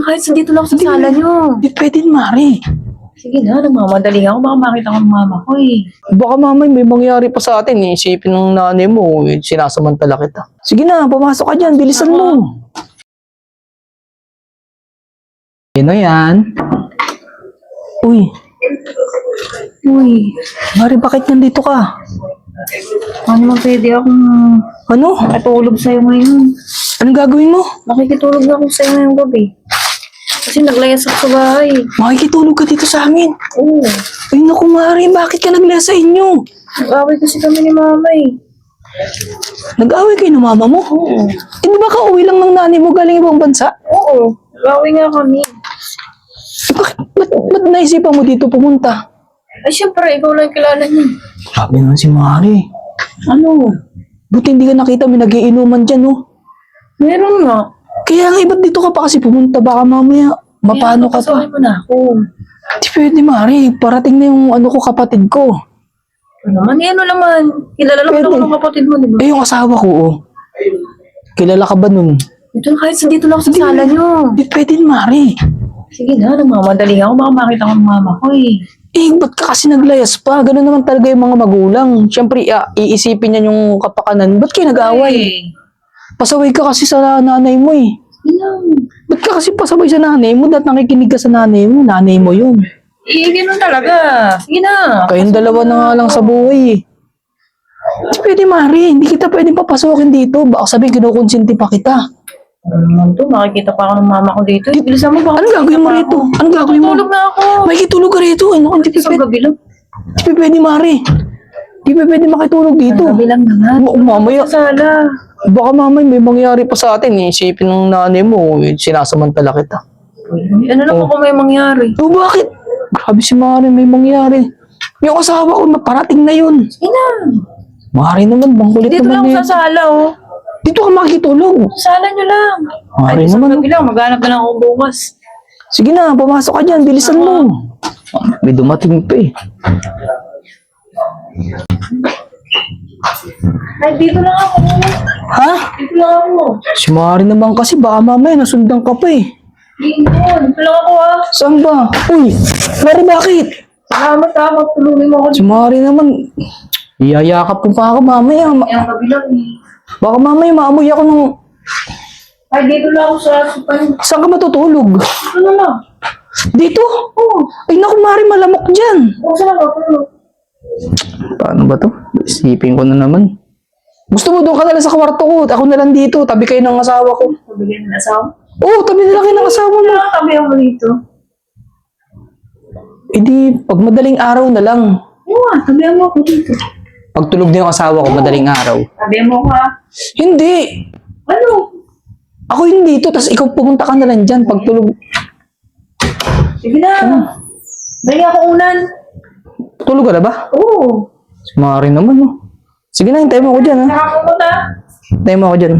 Kahit sa dito lang sa sala nyo. Hindi pwede, Mari. Sige na, nagmamadali ako. Baka makita ko ng mama ko eh. Baka mamay may mangyari pa sa atin. eh. Isipin ng nanay mo, eh, sinasamantala kita. Sige na, pumasok ka dyan. Bilisan mo. Sino yan? Uy, Uy, Mari, bakit nandito ka? ano mo pwede akong Ano? matulog sa'yo ngayon? Anong gagawin mo? Makikitulog na ako sa'yo ngayong gabi. Kasi naglayas ako sa bahay. Makikitulog ka dito sa amin. Oo. Ay naku, Mari, bakit ka naglaya sa inyo? Nag-away kasi kami ni mama eh. Nag-away kayo ng mama mo? Oo. Eh, di ba ka-uwi lang ng nanay mo galing ibang bansa? Oo. Nag-away nga kami. Eh, bakit, ba't, ba't naisipan mo dito pumunta? Ay, syempre, ikaw lang kilala niya. Grabe naman si Mari. Ano? Buti hindi ka nakita, may nagiinuman dyan, oh. Meron nga. Kaya nga, iba't dito ka pa kasi pumunta? Baka mamaya, mapano ka pa? Mo na ako. Di pwede, Mari. Parating na yung ano ko, kapatid ko. Ano naman? Eh, ano naman? Kilala lang Pwede. ako ng kapatid mo, di ba? Eh, yung asawa ko, oh. Kilala ka ba nun? Ito na kahit sa dito lang sa sala nyo. Di pwede, Mari. Sige na, nagmamadali ako. Baka makita ko ng mama ko eh. Eh, ba't ka kasi naglayas pa? Ganun naman talaga yung mga magulang. Siyempre, ah, iisipin niya yung kapakanan. Ba't kayo nag-away? Ay. Pasaway ka kasi sa nanay mo eh. Ano? Ba't ka kasi pasaway sa nanay mo? Dahil nakikinig ka sa nanay mo. Nanay mo yun. Eh, ganun talaga. Sige na. Kayong dalawa na nga lang sa buhay eh. Di pwede, Mari. Hindi kita pwedeng papasokin dito. Baka sabihin, kinukonsinti pa kita. Ano naman to? Makikita pa ako ng mama ko dito. Eh, bilisan mo baka Anong gagawin mo rito? Anong gagawin mo? Tulog na ako. May kitulog ka rito. Ano, hindi pa Isang pwede. gabi lang. Hindi pa pwede, Mari. Hindi pa pwede makitulog dito. Gabi lang naman. Baka mamaya, Sa sala. Baka mamaya may mangyari pa sa atin. Isipin ng nanay mo, eh, sinasamantala kita. Ano naman kung may mangyari? O bakit? Grabe si Mari, may mangyari. Yung asawa ko, naparating na yun. Sige na. Mari naman, bangkulit Dito lang naman sa sala, oh. Dito ka makikitulog. Sa sala nyo lang. Mari Ay, isang naman. gabi lang. Maghanap na lang ako bukas. Sige na, pumasok ka dyan. Bilisan mo. May dumating pa eh. Ay, dito lang ako. Ha? Dito lang ako. Si Mari naman kasi baka mamaya nasundan ka pa eh. Dito. Dito lang ako, ah. Saan ba? Uy, Mari bakit? Salamat, ah. Magtulungin mo ako. Si Mari naman, iyayakap ko pa ako mamaya. Ma- Yung gabi lang, eh. Baka mamaya maamoy ako ng... Ay, dito lang ako sa supan. Saan ka matutulog? Dito na lang. Dito? Oo. Ay naku Mari, malamok dyan. Oo, saan ako? Tulog. Paano ba to? Isipin ko na naman. Gusto mo doon ka na lang sa kwarto ko. Ako na lang dito. Tabi kayo ng asawa ko. Pabigyan na asawa. Oo, oh, tabi na lang kayo ng asawa mo. Nakakabi ako dito. Eh di, pag madaling araw na lang. Oo nga, tabihan mo ako dito. Pag tulog na yung asawa ko, madaling araw. Tabihan mo ah. Hindi. Ano? Ako hindi dito, tas ikaw pumunta ka na lang dyan pag tulog. Sige na. Dali ako unan. Tulog ka na ba? Oo. Mari naman, no? Sige na, hintayin mo ako dyan, ha? Hintayin mo ako dyan.